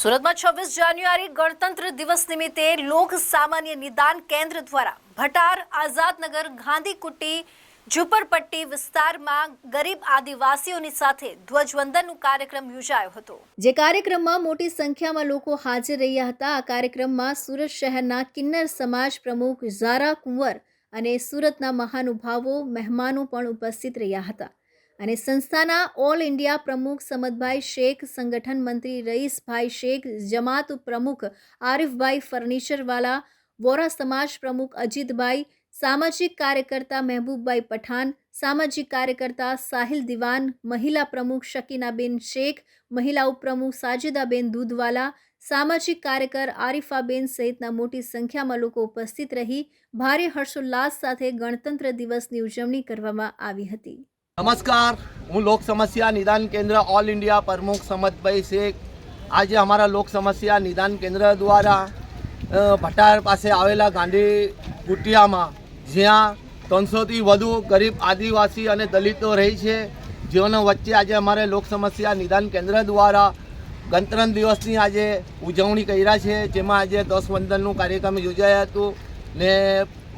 સુરતમાં છવ્વીસ જાન્યુઆરી ગણતંત્ર દિવસ નિમિત્તે લોક સામાન્ય નિદાન કેન્દ્ર દ્વારા ભટાર, આઝાદનગર, ગાંધીકુટી, ઝુંપડપટ્ટી વિસ્તારમાં ગરીબ આદિવાસીઓની સાથે ધ્વજવંદનનો કાર્યક્રમ યોજાયો હતો. જે કાર્યક્રમમાં મોટી સંખ્યામાં લોકો હાજર રહ્યા હતા. આ કાર્યક્રમમાં સુરત શહેરના કિન્નર સમાજ પ્રમુખ ઝારા કુંવર અને સુરતના મહાનુભાવો, મહેમાનો પણ ઉપસ્થિત રહ્યા હતા. અને સંસ્થાના ઓલ ઇન્ડિયા પ્રમુખ સમદભાઈ શેખ, સંગઠન મંત્રી રઈસભાઈ શેખ, જમાત પ્રમુખ આરિફભાઈ ફર્નિચરવાલા, વોરા સમાજ પ્રમુખ અજીતભાઈ, સામાજિક કાર્યકર્તા મહેબૂબભાઈ પઠાણ, સામાજિક કાર્યકર્તા સાહિલ દિવાન, મહિલા પ્રમુખ શકીનાબેન શેખ, મહિલા ઉપપ્રમુખ સાજિદાબેન દૂધવાલા, સામાજિક કાર્યકર આરિફાબેન સહિતના મોટી સંખ્યામાં લોકો ઉપસ્થિત રહી, ભારે હર્ષોલ્લાસ સાથે ગણતંત્ર દિવસની ઉજવણી કરવામાં આવી હતી. નમસ્કાર. હું લોક સમસ્યા નિદાન કેન્દ્ર ઓલ ઇન્ડિયા પ્રમુખ સમતભાઈ શેખ. આજે અમારા લોક સમસ્યા નિદાન કેન્દ્ર દ્વારા ભટાર પાસે આવેલા ગાંધી કુટિયામાં જ્યાં ત્રણસોથી વધુ ગરીબ આદિવાસી અને દલિતો રહી છે, જેઓના વચ્ચે આજે અમારે લોક સમસ્યા નિદાન કેન્દ્ર દ્વારા ગણતંત્ર દિવસની આજે ઉજવણી કર્યા છે, જેમાં આજે દસ વંદનનું કાર્યક્રમ યોજાયા હતું ને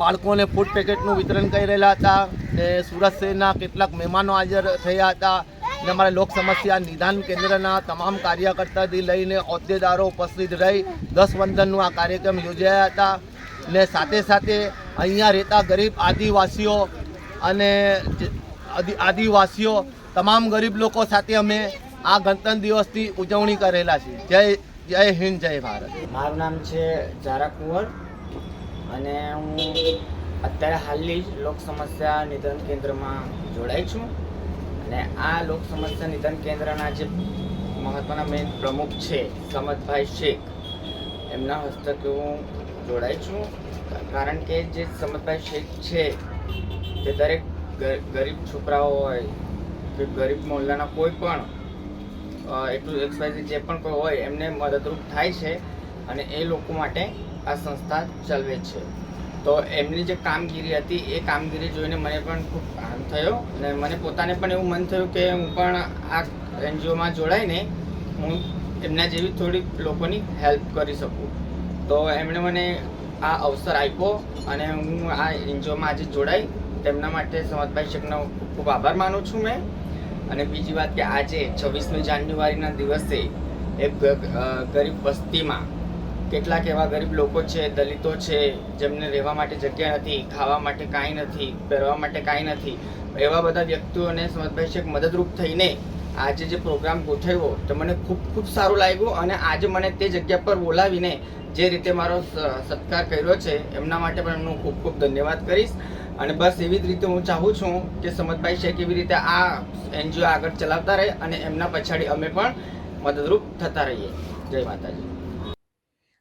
બાળકોને ફૂડ પેકેટનું વિતરણ કરી રહેલા હતા ને સુરત શહેરના કેટલાક મહેમાનો હાજર થયા હતા ને અમારા લોક સમસ્યા નિદાન કેન્દ્રના તમામ કાર્યકર્તાથી લઈને હોદ્દેદારો ઉપસ્થિત રહી દસ વંદનનું આ કાર્યક્રમ યોજાયા હતા ને સાથે સાથે અહીંયા રહેતા ગરીબ આદિવાસીઓ અને આદિવાસીઓ, તમામ ગરીબ લોકો સાથે અમે આ ગણતંત્ર દિવસની ઉજવણી કરેલા છે. જય જય હિન્દ, જય ભારત. મારું નામ છે જારા કુંવર. અને હું અત્યારે હાલની જ લોક સમસ્યા નિદાન કેન્દ્રમાં જોડાઈ છું. અને આ લોક સમસ્યા નિદાન કેન્દ્રના જે મહત્વના મેન પ્રમુખ છે સમદભાઈ શેખ, એમના હસ્તકે હું જોડાઈ છું. કારણ કે જે સમદભાઈ શેખ છે, તે દરેક ગરીબ છોકરાઓ હોય કે ગરીબ મોહલ્લાના કોઈ પણ એટલું એક્સવાયઝી જે પણ કોઈ હોય, એમને મદદરૂપ થાય છે. અને એ લોકો માટે આ સંસ્થા ચલાવે છે. તો એમની જે કામગીરી હતી, એ કામગીરી જોઈને મને પણ ખૂબ આનંદ થયો અને મને પોતાને પણ એવું મન થયું કે હું પણ આ એનજીઓમાં જોડાઈને હું એમના જેવી થોડી લોકોની હેલ્પ કરી શકું. તો એમણે મને આ અવસર આપ્યો અને હું આ એનજીઓમાં આજે જોડાઈ. તેમના માટે સમતભાઈ શેખનો ખૂબ આભાર માનું છું મેં. અને બીજી વાત કે આજે છવ્વીસમી જાન્યુઆરીના દિવસે એક ગરીબ વસ્તીમાં કેટલાક એવા ગરીબ લોકો છે, દલિતો છે, જેમને રહેવા માટે જગ્યા નથી, ખાવા માટે કાંઈ નથી, પહેરવા માટે કાંઈ નથી. એવા બધા વ્યક્તિઓને સમજભાઈ શેખ મદદરૂપ થઈને આજે જે પ્રોગ્રામ ગોઠવ્યો, તો મને ખૂબ ખૂબ સારું લાગ્યું અને આજે મને તે જગ્યા પર બોલાવીને જે રીતે મારો સત્કાર કર્યો છે, એમના માટે પણ એમનો ખૂબ ખૂબ ધન્યવાદ કરીશ. અને બસ એવી જ રીતે હું ચાહું છું કે સમજભાઈ શેખ એવી રીતે આ એનજીઓ આગળ ચલાવતા રહે અને એમના પછાડી અમે પણ મદદરૂપ થતા રહીએ. જય માતાજી.